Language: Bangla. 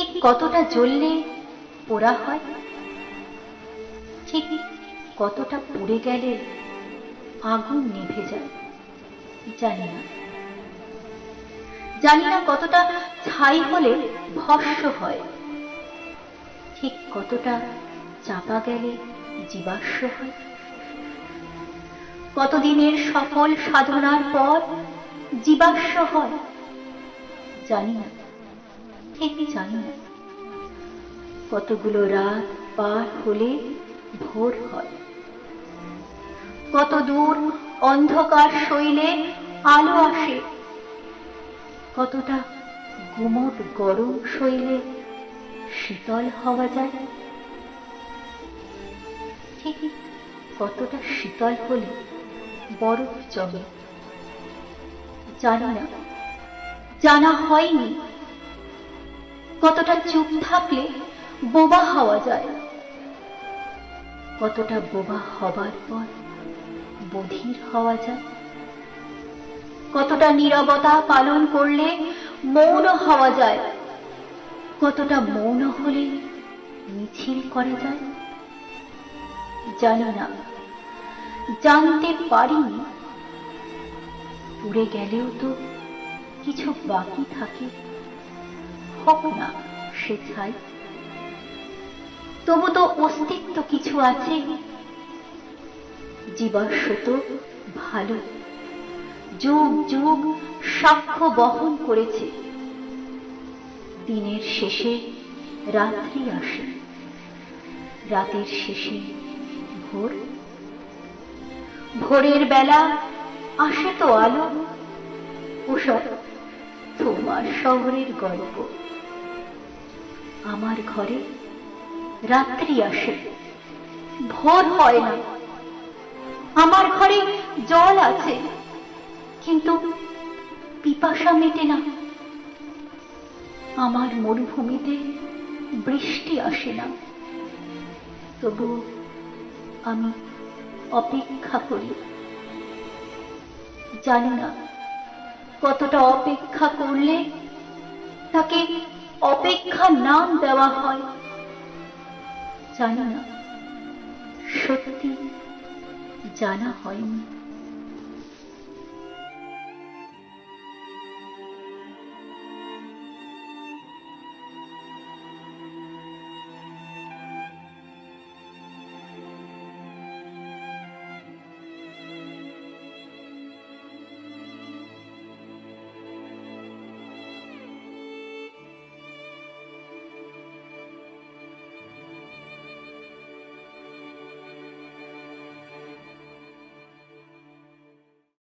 ঠিক কতটা জ্বললে পোড়া হয়? ঠিক কতটা পুড়ে গেলে আগুন নিভে যায়? জানি না। জানি না কতটা ছাই হলে ভস্য হয়। ঠিক কতটা চাপা গেলে জীবাশ্ম হয়? কতদিনের সফল সাধনার পর জীবাশ্ম হয়? জানি না। ঠিক জানি কতগুলো রাত পার হলে ভোর হয়। কত দূর অন্ধকার শৈলে আলো আসে। কতটা গুমট গরম শৈলে শীতল হওয়া যায়। ঠিকই কতটা শীতল হলে বরফ জমে। জানি না। জানা হয়নি কতটা চুপ থাকলে বোবা হওয়া যায়? কতটা বোবা হবার পর বধির হওয়া যায়? কতটা নীরবতা পালন করলে মৌন হওয়া যায়? কতটা মৌন হলে মিছিল করা যায়? জানি না, জানতে পারিনি। পুড়ে গেলেও তো কিছু বাকি থাকে। হোক না সে তবু তো অস্তিত্ব কিছু আছে। জীবাশ্ম তো ভালো। যুগ যুগ সাক্ষ্য বহন করেছে। দিনের শেষে রাত্রি আসে। রাতের শেষে ভোর। ভোরের বেলা আসে তো আলো। ওসব তোমার শহরের গল্প। আমার ঘরে রাত্রি আসে। ভোর হয় না। আমার ঘরে জল আছে, কিন্তু পিপাসা মেটে না। আমার মরুভূমিতে বৃষ্টি আসে না। তবু আমি অপেক্ষা করি। জানি না কতটা অপেক্ষা করলে তাকে অপেক্ষা নাম দেওয়া হয়। জানি না সত্যি জানা হয়নি।